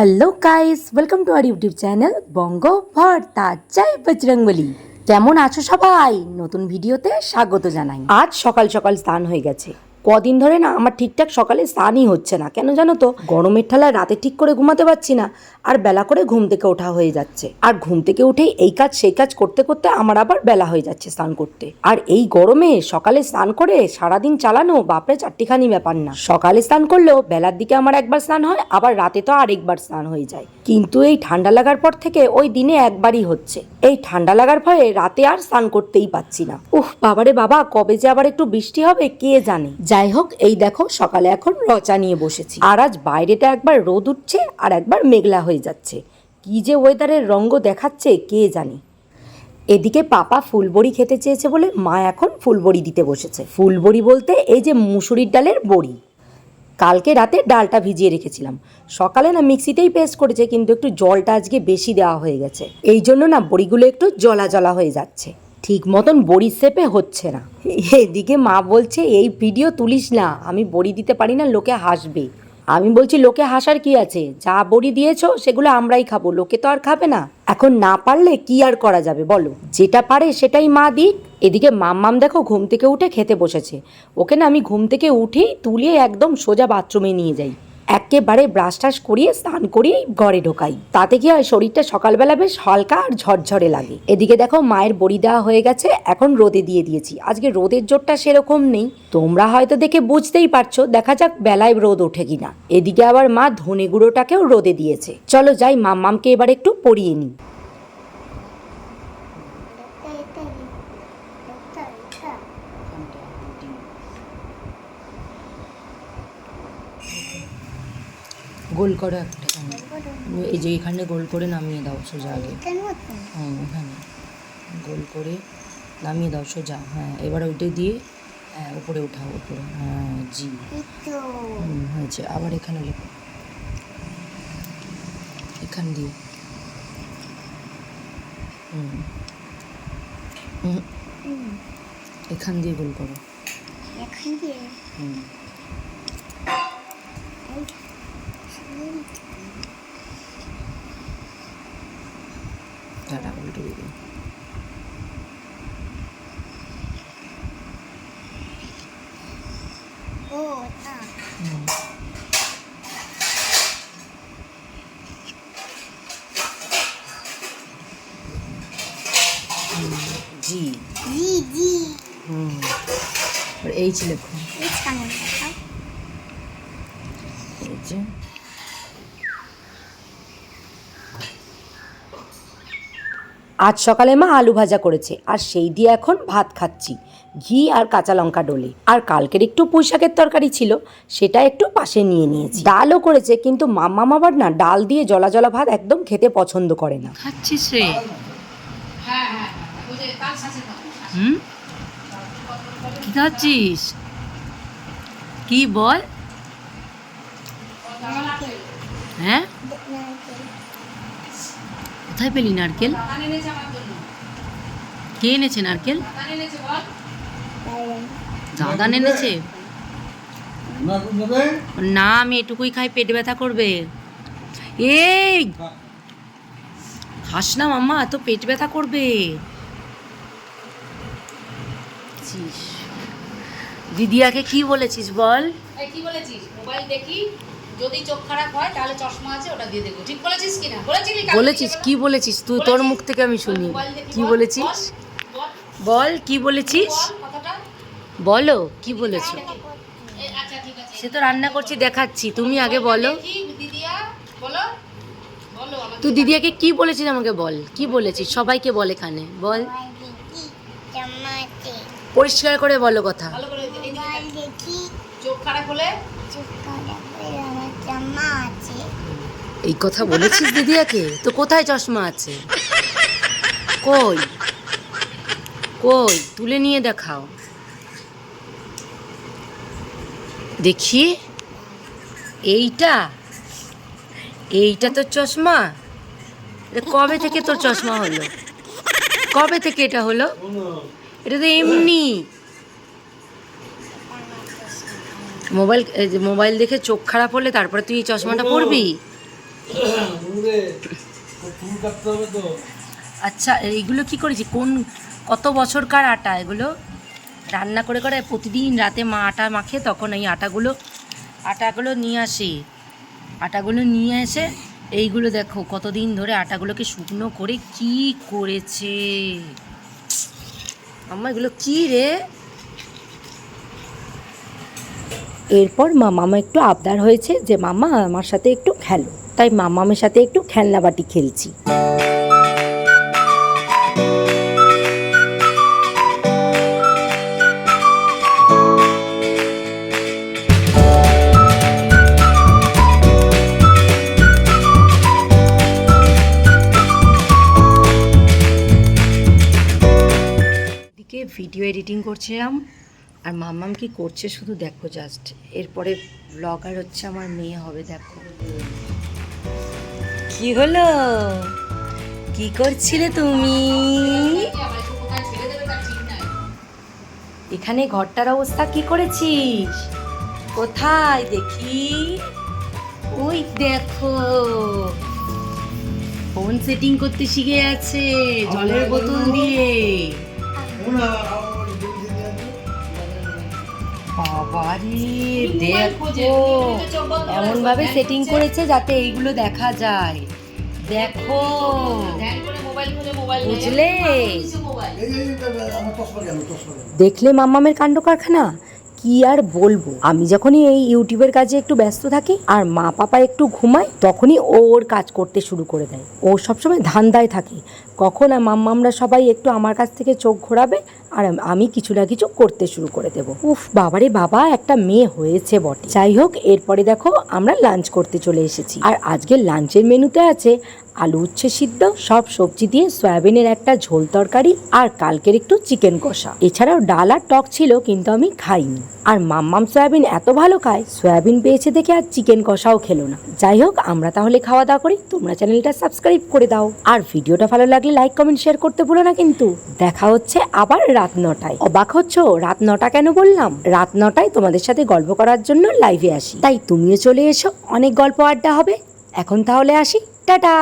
Hello guys welcome to our YouTube channel Banga Bhorta চাই বজরংবলী কেমন আছো সবাই? নতুন ভিডিওতে স্বাগত জানাই। আজ সকাল সকাল স্নান হয়ে গেছে। কদিন ধরে না আমার ঠিকঠাক সকালে স্নানই হচ্ছে না। কেন জানো তো? গরমের ঠেলায় রাতে ঠিক করে ঘুমাতে পারছি না, আর বেলা করে ঘুম থেকে ওঠা হয়ে যাচ্ছে। আর ঘুম থেকে উঠেই এই কাজ সেই কাজ করতে করতে আমার আবার বেলা হয়ে যাচ্ছে স্নান করতে। আর এই গরমে সকালে স্নান করে সারাদিন চালানো বাপরে চারটিখানি ব্যাপার না। সকালে স্নান করলেও বেলার দিকে আমার একবার স্নান হয়, আবার রাতে তো আরেকবার স্নান হয়ে যায়। কিন্তু এই ঠান্ডা লাগার পর থেকে ওই দিনে একবারই হচ্ছে। এই ঠান্ডা লাগার ভয়ে রাতে আর স্নান করতেই পাচ্ছি না। উফ, বাবারে বাবা, কবে যে আবার একটু বৃষ্টি হবে, কে জানে? যাই হোক, এই দেখো, সকালে এখন রচা নিয়ে বসেছি। আর আজ বাইরেটা একবার রোদ উঠছে আর একবার মেঘলা হয়ে যাচ্ছে। কি যে ওয়েদারের রঙ্গ দেখাচ্ছে, কে জানে? এদিকে পাপা ফুলবড়ি খেতে চেয়েছে বলে মা এখন ফুলবড়ি দিতে বসেছে। ফুলবড়ি বলতে এই যে মুসুরির ডালের বড়ি। কালকে রাতে ডালটা ভিজিয়ে রেখেছিলাম। সকালে না মিক্সিতেই পেস্ট করেছে, কিন্তু একটু জলটা আজকে বেশি দেওয়া হয়ে গেছে। এই জন্য না বড়িগুলো একটু জলা জলা হয়ে যাচ্ছে। ঠিক মতন বড়ি সেপে হচ্ছে না। এদিকে মা বলছে, এই ভিডিও তুলিস না, আমি বড়ি দিতে পারি না, লোকে হাসবে। আমি বলছি, লোকে হাসার কি আছে? যা বড়ি দিয়েছ, সেগুলো আমরাই খাব, লোকে তো আর খাবে না। এখন না পারলে কি আর করা যাবে বলো? যেটা পারে সেটাই মা দিক। এদিকে মাম্মাম দেখো, ঘুম থেকে উঠে খেতে বসেছে। ওকে না আমি ঘুম থেকে উঠেই তুলে একদম সোজা বাথরুমে নিয়ে যাই। একেবারে ব্রাশ টাশ করিয়ে স্নান করিয়ে ঘরে ঢোকাই। তাতে কি হয়, শরীরটা সকালবেলা বেশ হালকা আর ঝরঝরে লাগে। এদিকে দেখো মায়ের বড়ি দেওয়া হয়ে গেছে, এখন রোদে দিয়ে দিয়েছি। আজকে রোদের জোরটা সেরকম নেই। তোমরা হয়তো দেখে বুঝতেই পারছ, দেখা যাক বেলায় রোদ ওঠে কিনা। এদিকে আবার মা ধনে গুঁড়োটাকেও রোদে দিয়েছে। চলো যাই মাম্মামকে এবার একটু পরিয়ে নিই। গোল করো একটা এই যে এখানে গোল করে নামিয়ে দাও সোজা আগে। হ্যাঁ এখানে। গোল করে নামিয়ে দাও সোজা। হ্যাঁ এবার ওইটা দিয়ে হ্যাঁ উপরে উঠাও উপরে। হ্যাঁ জি। হয়েছে। আবার এখানে লেখো। এখান দিয়ে। হুম। হুম। এখান দিয়ে গোল করো। হুম। দাঁড়া উল্টো দিকে হুম হুম, জি হুম আর এইচ লেখো এই যে আজ সকালে মা আলু ভাজা করেছে, আর সেই দিয়ে এখন ভাত খাচ্ছি, ঘি আর কাঁচা লঙ্কা ডলে। আর কালকের একটু পুঁই শাকের তরকারি ছিল, সেটা একটু পাশে নিয়ে নিয়েছি। ডালও করেছে, কিন্তু মাম্মা আবার না, ডাল দিয়ে জলা জলা ভাত একদম খেতে পছন্দ করে না। খাচ্ছিস রে? হুম? কি খাচ্ছিস? কি বল? হ্যাঁ? কোথায় পেলি নারকেল? কে এনেছে নারকেল? দাদা এনেছে? না আমি এটুকুই খাই পেট ব্যথা করবে। এই! খাস না মাম্মা এত পেট ব্যথা করবে। দিদিয়াকে কি বলেছিস বল? কি বলেছিস? মোবাইল দেখি। যদি চোখ খারাপ হয় তাহলে চশমা আছে ওটা দিয়ে দেখব ঠিক বলেছিস কিনা বলেছিলি বলেছিস কি বলেছিস? তুই তোর মুখ থেকে আমি শুনি। কি বলেছিস? বল, কি বলেছিস? বলো কি বলেছ? আচ্ছা ঠিক আছে। সে তো রান্না করছি দেখাচ্ছি। তুমি আগে বলো দেখি দিদিয়া বলো। বলো আমাকে তুই দিদিয়াকে কি বলেছিস আমাকে বল? কি বলেছিস? সবাইকে বল এখানে। বল। পরিষ্কার করে বলো কথা ভালো করে এইদিকে দেখ। চোখ খারাপ হলে? এই কথা বলেছিস দিদিয়াকে? তো কোথায় চশমা আছে? কই? কই? তুলে নিয়ে দেখাও। দেখি। এইটা? এইটা তোর চশমা? এটা কবে থেকে তোর চশমা হলো? কবে থেকে এটা হলো? এটা তো এমনি। মোবাইল মোবাইল দেখে চোখ খারাপ হলে তারপরে তুই এই চশমাটা পরবি? আচ্ছা এইগুলো কি করেছি? কোন কত বছরকার আটা? এগুলো রান্না করে করে প্রতিদিন রাতে মা আটা মাখে তখন এই আটাগুলো আটাগুলো নিয়ে আসে। আটাগুলো নিয়ে এসে এইগুলো দেখো কতদিন ধরে আটাগুলোকে শুকনো করে কি করেছে? আমার এগুলো কি রে? এরপর মা, মামা একটু আবদার হয়েছে যে, মামা, আমার সাথে একটু খেলো। তাই মামামের সাথে একটু খেলনা বাটি খেলছি ভিডিও এডিটিং করছিলাম। আর মাম্মাম কি করছে শুধু দেখো জাস্ট এরপরে ব্লগার হচ্ছে আমার মেয়ে হবে, দেখো। কি হলো? কি করছিলে তুমি? এখানে ঘরটার অবস্থা কি করেছিস? কোথায় দেখি? ওই দেখো। ফোন সেটিং করতে শিখে যাচ্ছে জলের বোতল দিয়ে। বাবারে দেখো। এমন ভাবে সেটিং করেছে যাতে এইগুলো দেখা যায়। দেখো। ধ্যান করে মোবাইল খুলে মোবাইল বুঝলে? দেখলে মাম্মামের কাণ্ড কারখানা কি আর বলব? আমি যখনই এই ইউটিউবের কাজে একটু ব্যস্ত থাকি আর মা পাপা একটু ঘুমায়, তখনই ও ওর কাজ করতে শুরু করে দেয়। ও সবসময় ধান্দায় থাকে। কখন মাম্মামরা সবাই একটু আমার কাছ থেকে চোখ ঘোরাবে আর আমি কিছু না কিছু করতে শুরু করে দেব। উফ, বাবারে বাবা, একটা মেয়ে হয়েছে বটে। যাই হোক, এরপরে দেখো আমরা লাঞ্চ করতে চলে এসেছি। আর আজকে লাঞ্চের মেনুতে আছে আলু উচ্ছে সিদ্ধ, সব সবজি দিয়ে সয়াবিনের একটা ঝোল তরকারি আর কালকের একটু চিকেন কষা। এছাড়াও ডাল আর টক ছিল কিন্তু আমি খাইনি। আর মাম্মাম সয়াবিন এত ভালো খায়, সয়াবিন পেয়েছে দেখে আর চিকেন কষাও খেলো না। যাই হোক, আমরা তাহলে খাওয়া দাওয়া করি। তোমরা চ্যানেলটা সাবস্ক্রাইব করে দাও। আর ভিডিওটা ভালো লাগলে লাইক, কমেন্ট, শেয়ার করতে ভুলো না কিন্তু। দেখা হচ্ছে আবার রাত নটায়। অবাক হচ্ছ? রাত নটা কেন বললাম? রাত নটায় তোমাদের সাথে গল্প করার জন্য লাইভে আসি। তাই তুমিও চলে এসো। অনেক গল্প আড্ডা হবে। এখন তাহলে আসি। টাটা।